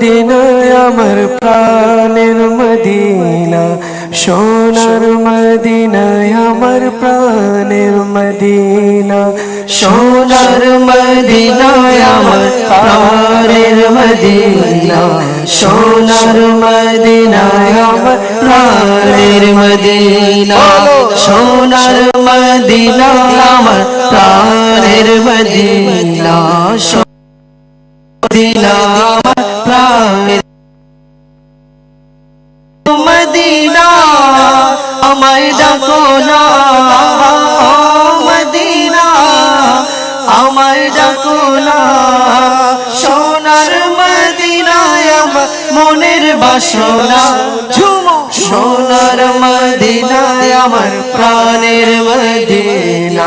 মদিনায় আমার প্রাণের মদিনা, সোনার মদিনায় আমার প্রাণের মদিনা, সোনার মদিনায় আমার প্রাণের মদিনা, সোনার মদিনায় আমার প্রাণের মদিনা, সোনার মদিনা আমার প্রাণের মদিনা মদিনা। সোনার মদিনায় আমার মনের বাসনা। ঝুমো। সোনার মদিনায় আমার প্রাণের মদিনা।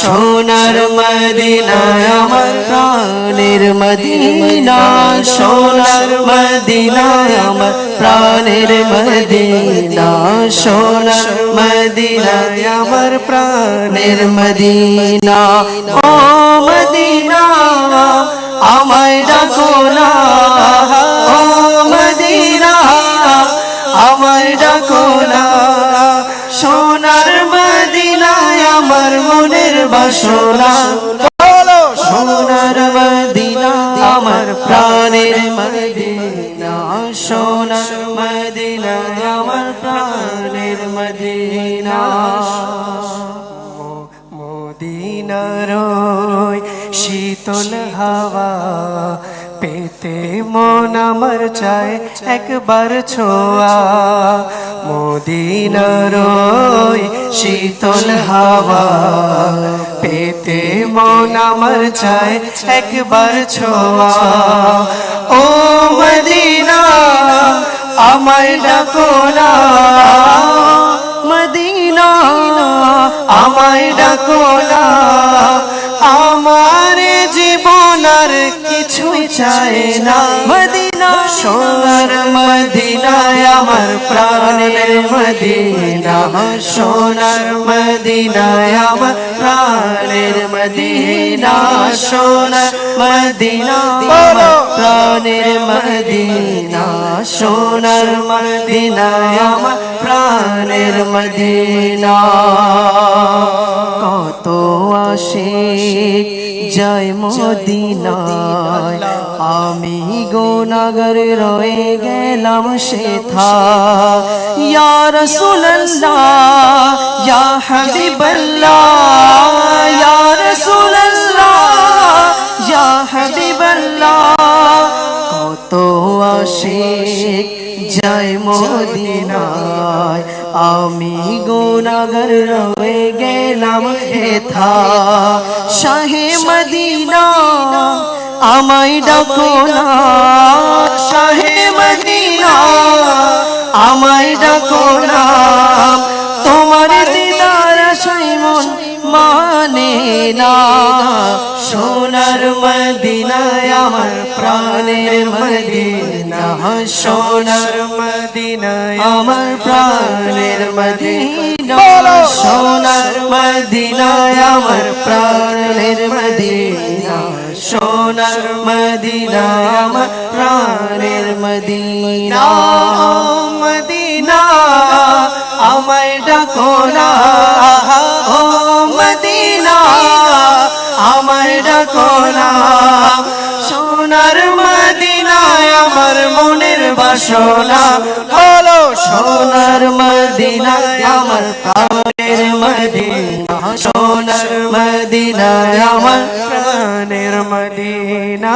সোনার আমার প্রাণের মদিনা, সোনার আমার প্রাণের মদিনা, সোনার মদিনায় আমার প্রাণের মদিনা। ও মদিনা, আমায় ডাকো না, ও মদিনা, আমায় ডাকো না। মনের বাসনা। সোনার মদিনা, আমার প্রাণের মদিনা। সোনার মদিনা, আমার প্রাণের মদিনা। মদিনার শীতল হাওয়া পেতে মন আমার চায় একবার ছোঁয়া। মদিনার শীতল হাওয়া, পেতে মন আমার চায় একবার ছোঁয়া। ও মদিনা, আমায় ডাকো না আমায় ডাকো না। আমার জীবন আর কিছুই চায় না। মদিনা সোনার মদিনায় আমার প্রাণের মদিনা। সোনার মদিনায় আমার প্রাণের মদিনা। সোনার মদিনা প্রাণের মদিনা। সোনার মদিনায় আমার প্রাণের মদিনা। কত আসে জয় মদিনায়। আমি গোনাগর রয়ে গেলাম সেথা। ইয়া রাসূলুল্লাহ, ইয়া হাবিবাল্লাহ, ইয়া রাসূলুল্লাহ, ইয়া হাবিবাল্লাহ। কত আশিক জয় মদিনায়। আমি গুনাগর রয়ে গেলাম হেথা। শাহে মদিনা, আমায় ডাকো না। শাহে মদিনা, আমায় ডাকো না। তোমার দিদার মন মানে না। সোনার মদিনায় আমার প্রাণের মদিনা। সোনার মদিনায় আমার প্রাণের মদিনা সোনার মদিনায় আমার প্রাণের মদিনা সোনার মদিনায় আমার প্রাণের মদিনা মদিনা আমায় ডাকো না। ও মদিনা আমায় ডাকো না। সোনার আমার বাসনা হলো সোনার মদিনায় আমার প্রাণের মদিনা, সোনার মদিনায় আমার প্রাণের মদিনা,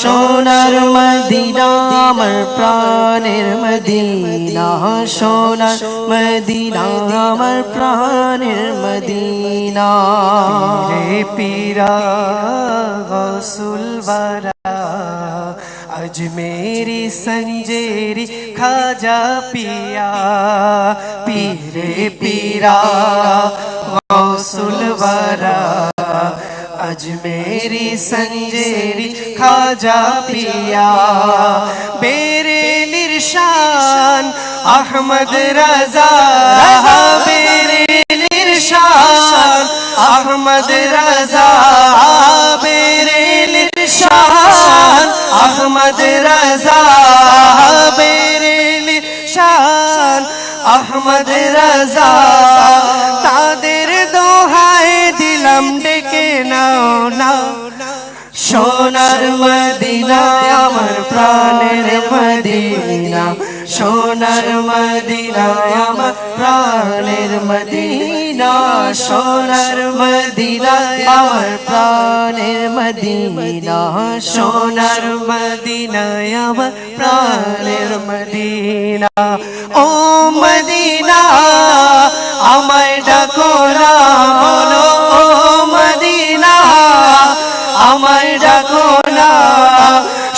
সোনার মদিনা আমার প্রাণের মদিনা, সোনার মদিনা আমার প্রাণের মদিনা। পীরা, গসুল বারা अजमेरी संजेरी खाजा पिया पीरे पीरा गौसुल वरा अजमेरी संजेरी खाजा पिया बेरे निरशान अहमद रजा बेरे निरशान अहमद रजा احمد رضا بیرل شان احمد رضا তাদের দোহায় দিলাম, ডেকে নাও নাও সোনার মদিনা আমার প্রাণের মদিনা। সোনার মদিনা আমার প্রাণের মদিনা। সোনার মদিনা, আমার প্রাণের মদিনা। সোনার মদিনা, আমার প্রাণের মদিনা। ও মদিনা, আমায় ডাকো না বলো ও মদিনা, আমায় ডাকো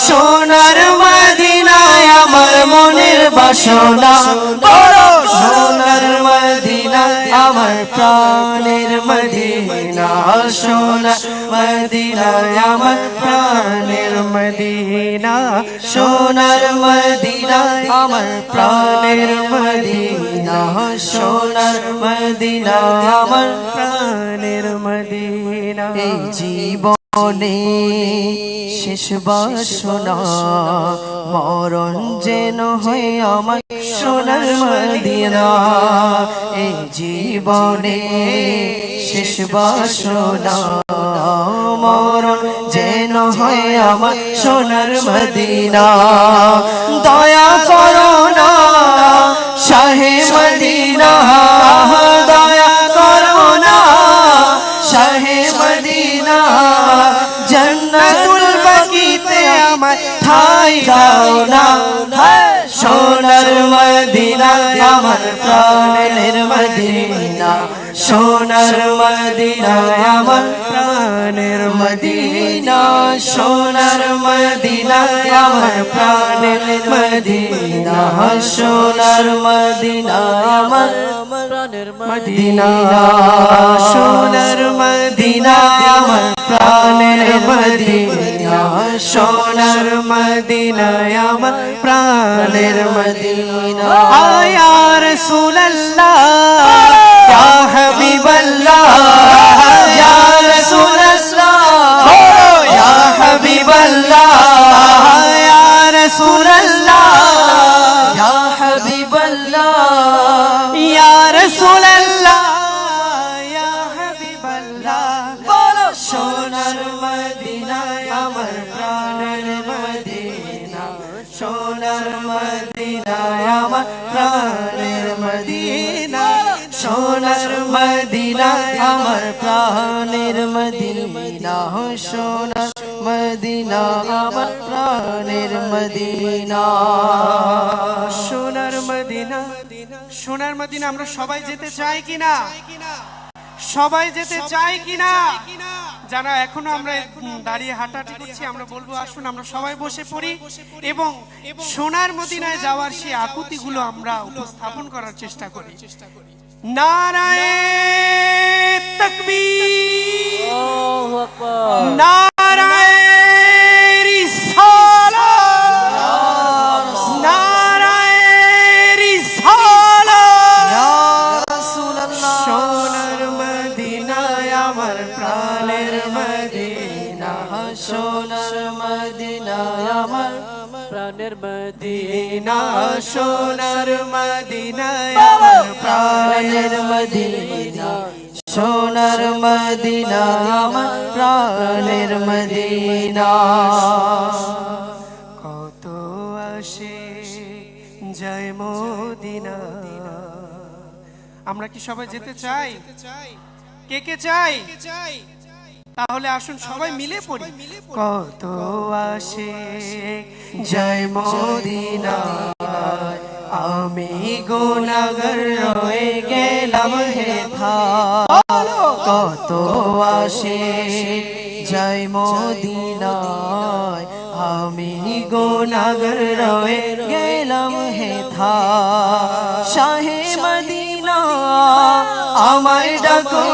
সোনার মদিনায় আমার মনের বাসনা। আমার প্রাণের মদিনা সোনা মদিনায় আমার প্রাণের মদিনা সোনার মদিনায় আমার প্রাণের মদিনা সোনার মদিনা আমার প্রাণের মদিনা। এই জীবনে শেষ বাসনা, মরণ যেন হয়ে আমার সোনার মদিনা। এই জীবনে শেষ বাসনা, মরণ যেন হয় আমার সোনার মদিনা। দয়া করো না আমায় ঠাই দাও না সোনার মদিনা আমার প্রাণের মদিনা সোনার মদিনা আমার প্রাণের মদিনা সোনার মদিনা আমার প্রাণের মদিনা সোনার মদিনা আমার মদিনা সোনার মদিনা আমার প্রাণের মদিনা সোনার মদিনা আমার প্রাণের মদিনা। আয়া রাসূলুল্লাহ, ইয়া হাবিবাল্লাহ ইয়া রাসূলুল্লাহ, ইয়া হাবিবাল্লাহ ইয়া রাসূলুল্লাহ, ইয়া হাবিবাল্লাহ। ইয়া আমার প্রাণের মদিনা। সোনার মদিনায় আমার প্রাণের মদিনা। সোনার মদিনা আমার প্রাণের মদিনা। সোনার মদিনা। সোনার মদিনা আমরা সবাই যেতে চাই কিনা? সবাই যেতে চাই কিনা? যারা এখনও আমরা দাঁড়িয়ে হাঁটাহাঁটি করছি আমরা বলব আসুন আমরা সবাই বসে পড়ি। এবং সোনার মদিনায় যাওয়ার সেই আকুতিগুলো আমরা উপস্থাপন করার চেষ্টা করি। নারায়ণ তকবীর। মদিনা সোনার মদিনায় আমার প্রাণের মদিনা। সোনার মদিনা আমার প্রাণের মদিনা। কত আসে জয় মদিনা। আমরা কি সবাই যেতে চাই? কে কে চাই? তাহলে আসুন সবাই মিলে পড়ি। কত আসে জয় মদিনা আমি গুনাগর রয়ে গেলাম হে থা কত আসে জয় মদিনায়। আমি গুনাগর রয়ে গেলাম হে থা শাহে মদিনা আমায় ডাকো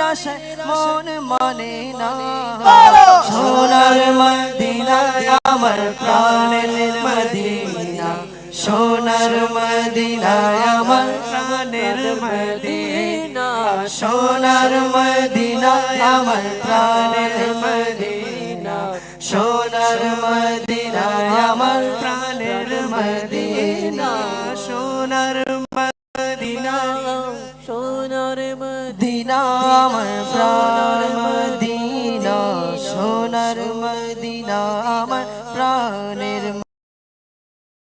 আশায় মন মানে না। সোনার মদিনা আমার প্রাণের মদিনা। সোনার মদিনা আমার প্রাণের মদিনা। সোনার মদিনা আমার প্রাণের মদিনা। সোনার মদিনা আমার আমার প্রাণ